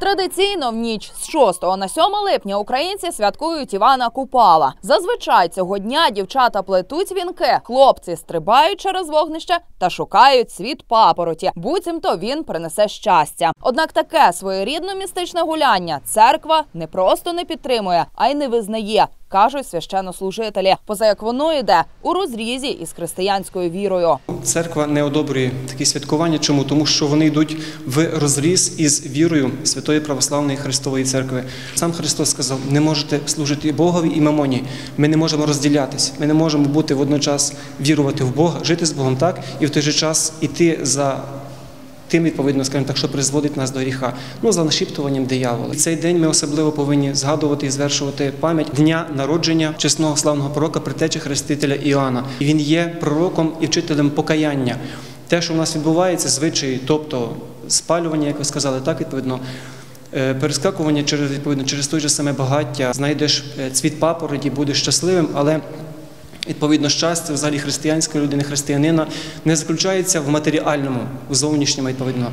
Традиційно в ніч з 6 на 7 липня українці святкують Івана Купала. Зазвичай цього дня дівчата плетуть вінки, хлопці стрибають через вогнище та шукають світ папороті. Буцімто він принесе щастя. Однак таке своєрідне містичне гуляння церква не просто не підтримує, а й не визнає. Кажуть священнослужителі, поза як воно йде у розрізі із християнською вірою. Церква не одобрює такі святкування. Чому? Тому що вони йдуть в розріз із вірою Святої Православної Христової Церкви. Сам Христос сказав: не можете служити Богові і мамоні. Ми не можемо розділятись. Ми не можемо бути водночас вірувати в Бога, жити з Богом так і в той же час іти за. Тим, відповідно, скажімо так, що призводить нас до гріха, ну за нашіптуванням диявола. Цей день ми особливо повинні згадувати і звершувати пам'ять дня народження чесного славного пророка, притечі хрестителя Іоанна. І він є пророком і вчителем покаяння. Те, що в нас відбувається, звичаї, тобто спалювання, як ви сказали, так відповідно. е, Перескакування через відповідно через той же саме багаття, знайдеш е, цвіт папороті, будеш щасливим, але Відповідно, щастя взагалі християнської людини, християнина не заключається в матеріальному, в зовнішньому, відповідно.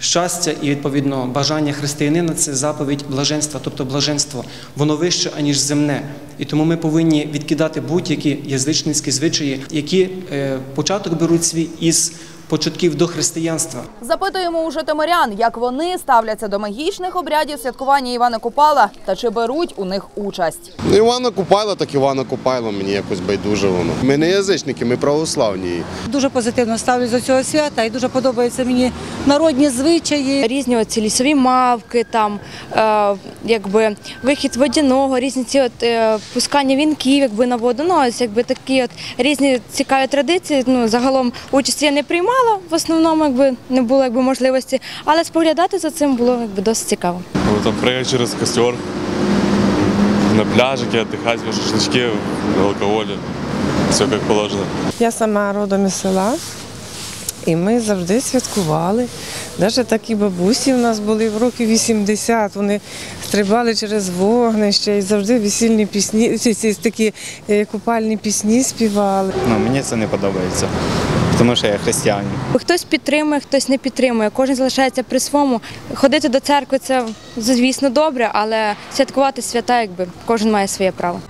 Щастя і відповідно бажання християнина це заповідь блаженства, тобто блаженство, воно вище аніж земне. І тому ми повинні відкидати будь-які язичницькі звичаї, які е, початок беруть свій із початків до християнства. Запитуємо у житомирян, як вони ставляться до магічних обрядів святкування Івана Купала та чи беруть у них участь. Ну, Івана Купайла, так Івана Купайла, мені якось байдуже воно. Ми не язичники, ми православні. Дуже позитивно ставлюсь до цього свята і дуже подобаються мені народні звичаї. Різні оці лісові мавки, там е, якби вихід водяного, різні ці от е, пускання вінків, якби на воду. Ну ось якби такі от різні цікаві традиції. Ну загалом участі я не приймала в основному, якби не було якби можливості, але споглядати за цим було якби досить цікаво. Ну, там прыгать через костер, на пляжике отдыхать, шашлычки, алкоголь, все как положено. Я сама родом із села, і ми завжди святкували. Навіть такі бабусі у нас були в років 80, вони стрибали через вогнище і завжди весільні пісні, ці, ці такі е, купальні пісні співали. Ну, мені це не подобається, тому що я християнин. Хтось підтримує, хтось не підтримує. Кожен залишається при своєму. Ходити до церкви це звісно добре, але святкувати свята, якби кожен має своє право.